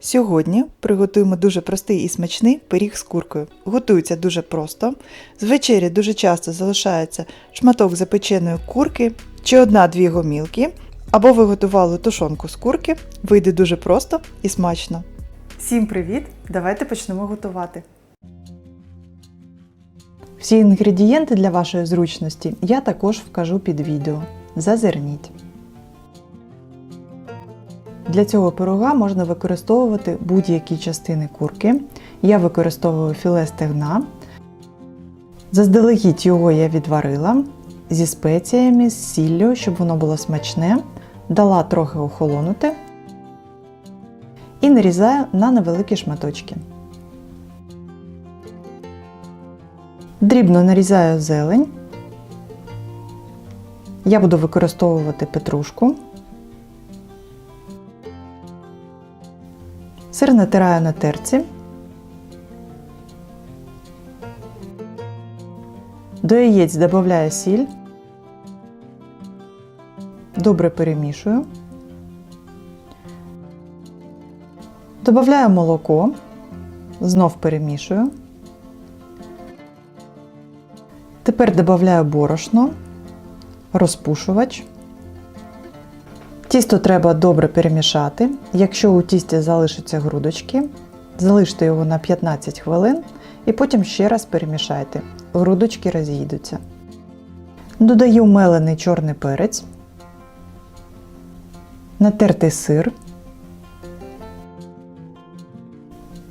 Сьогодні приготуємо дуже простий і смачний пиріг з куркою. Готується дуже просто. З вечері дуже часто залишається шматок запеченої курки чи одна-дві гомілки, або ви готували тушонку з курки. Вийде дуже просто і смачно. Всім привіт! Давайте почнемо готувати. Всі інгредієнти для вашої зручності я також вкажу під відео. Зазирніть. Для цього пирога можна використовувати будь-які частини курки. Я використовую філе стегна. Заздалегідь його я відварила зі спеціями, з сіллю, щоб воно було смачне. Дала трохи охолонути і нарізаю на невеликі шматочки. Дрібно нарізаю зелень. Я буду використовувати петрушку. Сир натираю на терці. До яєць додаю сіль. Добре перемішую. Добавляю молоко. Знов перемішую. Тепер додаю борошно, розпушувач. Тісто треба добре перемішати. Якщо у тісті залишаться грудочки, залиште його на 15 хвилин і потім ще раз перемішайте. Грудочки розійдуться. Додаю мелений чорний перець, натертий сир,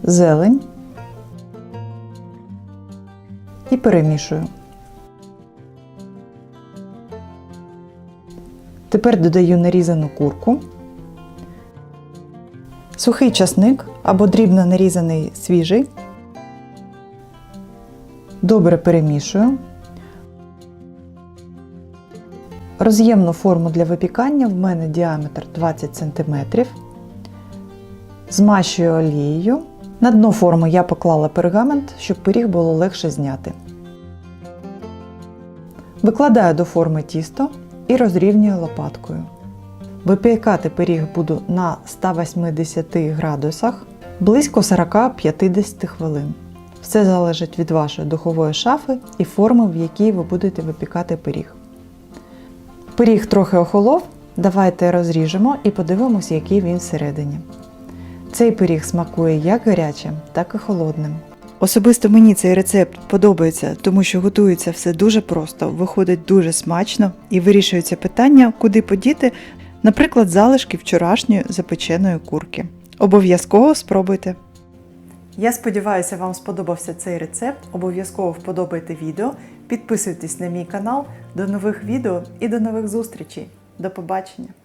зелень і перемішую. Тепер додаю нарізану курку, сухий часник або дрібно нарізаний свіжий. Добре перемішую. Роз'ємну форму для випікання в мене діаметр 20 см. Змащую олією. На дно форми я поклала пергамент, щоб пиріг було легше зняти. Викладаю до форми тісто і розрівнюю лопаткою. Випікати пиріг буду на 180 градусах близько 40-50 хвилин. Все залежить від вашої духової шафи і форми, в якій ви будете випікати пиріг. Пиріг трохи охолов, давайте розріжемо і подивимось, який він всередині. Цей пиріг смакує як гарячим, так і холодним. Особисто мені цей рецепт подобається, тому що готується все дуже просто, виходить дуже смачно і вирішується питання, куди подіти, наприклад, залишки вчорашньої запеченої курки. Обов'язково спробуйте. Я сподіваюся, вам сподобався цей рецепт. Обов'язково вподобайте відео, підписуйтесь на мій канал. До нових відео і до нових зустрічей. До побачення!